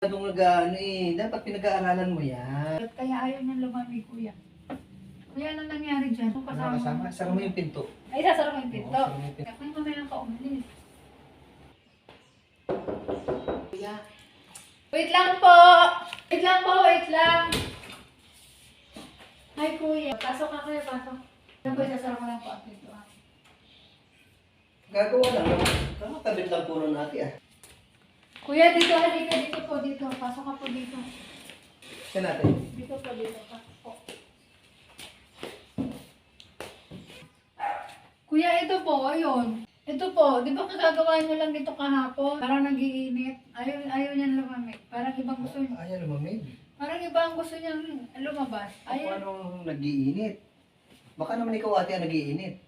Masyadong nag-ano eh. Dapat pinag-aaralan mo yan. At kaya ayaw niyang lumamig, kuya. Kuya, anong nangyari dyan? Kung Ano kasama kasama? mo? Yung pinto. Ay, sasara mo yung pinto. Oo, sara mo yung pinto. Kaya mamaya ka umalis. Kuya. Wait lang po! Wait lang po, wait lang! Hi, kuya. Pasok ka, kuya, pasok. Ano po, sasara ko lang po ang pinto. ah. Gagawa lang. Kakatabit lang puro natin ah. Kuya, dito, halika dito po, dito. Pasok ka po dito. Yan natin. Dito po, dito. Pasok po. Kuya, ito po, ayun. Ito po, di ba kagagawa niyo lang dito kahapon? Parang nagiinit. Ayaw, ayaw niyan lumamig. Parang ibang gusto niya. Ayan, lumamig. Parang ibang gusto niyang lumabas. Ayaw. anong nag-iinit? Baka naman ikaw ate ang nag-iinit.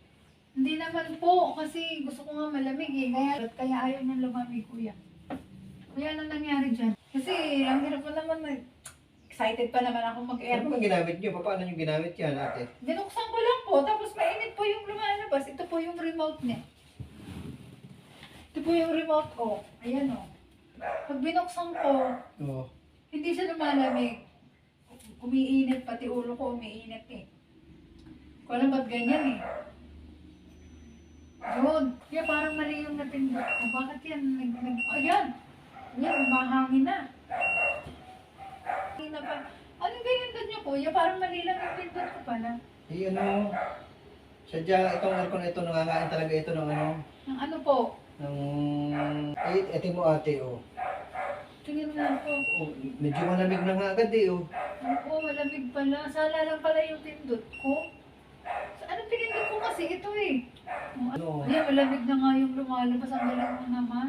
Hindi naman po, kasi gusto ko nga malamig eh. Kaya, kaya ayaw niyang lumamig, kuya. Nangyari dyan? Kasi, ang hirap pa naman na, excited pa naman ako Ano mag-air. bang ginamit nyo? Paano nyo ginamit yan ate? Binuksan ko lang po, tapos mainit po yung lumalabas. Ito po yung remote niya. Ito po yung remote ko. Ayan o. Pag binuksan ko, Oo. hindi siya lumalamig. Umiinit, pati ulo ko umiinit eh. Kung alam ba't ganyan eh. Yun. Kaya parang mali yung napindot ko. Bakit yan? Nag, nag, ayan. Ayan, umahangin na. Hindi na pa. Ano pinindot niyo kuya? Parang mali lang yung pindot ko pala. Eh ano, sadya itong aircon na ito, nangangain talaga ito ng ano, Ng ano po? ng, eh, ete mo ate oh. Tingin nga po. oh. Medyo malamig na nga agad eh oh. Oo, malamig pala. Sala lang pala yung pindot ko. Sa ano pinindot ko kasi ito eh. Oh, Ano? Ayan, malamig na nga yung lumalabas. Ang galing mo naman.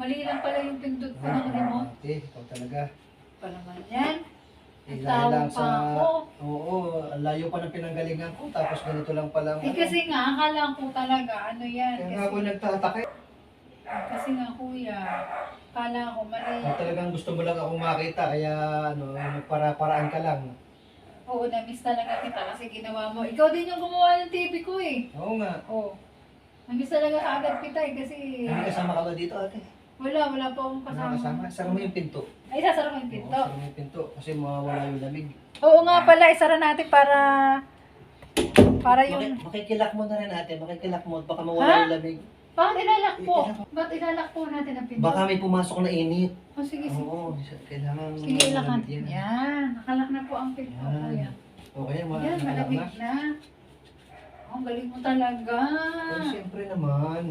Mali lang pala yung pindot ko ng remote. Ate, ikaw talaga. Pa naman yan. Eh, Ang dahil lang pa sa, ako. oo, ang layo pa ng pinanggalingan ko, tapos ganito lang pala. ang Eh kasi nga, akala ko talaga, ano yan. Kaya Kasi, nga ako nagtataka. kasi nga kuya, akala ko mali. Eh, talagang gusto mo lang akong makita, kaya ano, para-paraan ka lang. Oo, na-miss talaga kita kasi ginawa mo. Ikaw din yung gumawa ng TV ko eh. Oo nga. Oo. Na-miss talaga kaagad kita eh kasi Hindi kasama ka ba dito ate? Wala, wala pa akong Kasama. kasama. kasama. Sara mo yung pinto. Ay, sasara mo yung Oo, pinto. sara mo yung pinto. Kasi mawawala yung lamig. Oo nga pala, isara natin para para yung... Maki- makikilak mo na rin ate, makikilak mo. Baka mawala Ha? yung lamig. Bakit ilalak po? Ba't ilalak po natin ang pinto? Baka may pumasok na init. Oh, sige, sige. Oo, kailangan Sige, ilak malamig natin. yan. Yan. Nakalak na po ang pinto, Yan. kuya. Okay, ma- Yan, nakalak malamig na. na. Oh, ang galing mo talaga. Pero siyempre naman.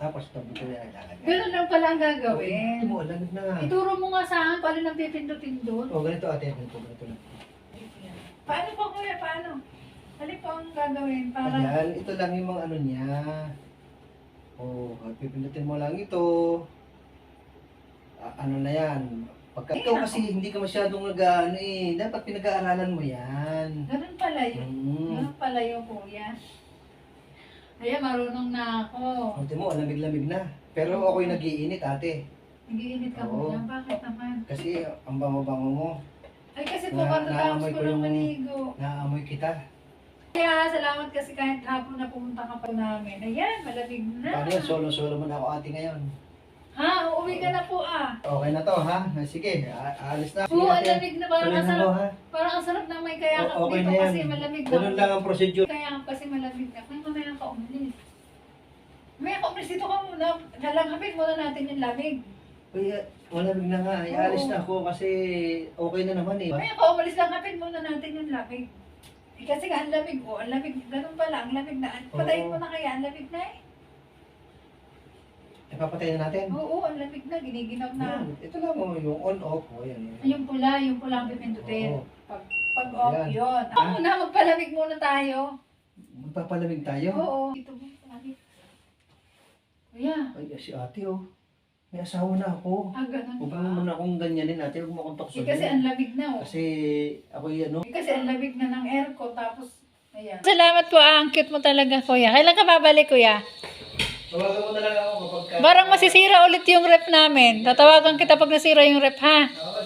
Tapos na ilalagay. Ganun lang pala ang Ito gagawin. mo, lamig na nga. Ituro mo nga sa akin paano nang pipindot-pindot. Oh, ganito ate, ganito, ganito lang. Paano po, kuya? Paano? Ano po ang gagawin para... Ayan, ito lang yung mga ano niya. Oh, pipindutin mo lang ito. Ah, ano na yan? Pagka ikaw kasi hindi ka masyadong nag-ano eh. Dapat pinag-aaralan mo yan. Ganun pala yun. Hmm. Ganun pala yung kuya. Ayan, marunong na ako. Kunti mo, lamig-lamig na. Pero ako'y nag-iinit ate. Nagiinit ka Oo. muna. Bakit naman? Kasi ang bango-bango mo. Ay, kasi po, Na- katatapos naamoy ko ko yung- maligo. Naaamoy kita. Kaya, salamat kasi kahit hapon na pumunta ka pa namin. Ayan, malamig na. Paano yan? Solo-solo mo na ako ate ngayon. Ha? Uuwi ka na po ah. Okay na to ha? Sige, a- aalis na. Oo, ang lamig na. Parang Tuloy ang na sarap. ha? Parang ang sarap na may kayakap O- okay dito na yan. kasi malamig na. Ganun lang ang procedure. Kaya kasi malamig na. Mamaya ka umalis. Mamaya ka umalis dito ka muna. Lalangapin muna natin yung lamig. Kuya, malamig na nga. Ialis Oo. na ako kasi okay na naman eh. Mamaya ka umalis, langapin muna natin yung lamig. Eh, kasi nga ang lamig oh, ang lamig, ganun pala, ang lamig na. Patayin Oo. mo na kaya, ang lamig na eh. Ipapatay na natin. Oo, ang lamig na, giniginaw na. Yan, ito lang oh, yung on-off. Oh, yan. yan. Yung pula, yung pula ang pipindutin. Oo. Pag, pag off Yan. yun. Ako muna, magpalamig muna tayo. Magpapalamig tayo. Oo. Dito mo, palamig. Kuya, Ay, si ate oh. May asawa na ako. ah, ganun Huwag ba? mo muna akong ganyanin ate. Huwag mo akong Eh, kasi ang lamig na oh. Kasi ako ano. Eh, kasi ang lamig na ng aircon, tapos, ayan. Salamat po, ah. ang cute mo talaga, kuya. Kailan ka babalik, kuya? Tawagan mo na lang ako kapag ka... Barang masisira ulit yung rep namin. Tatawagan kita pag nasira yung rep, ha? Oo,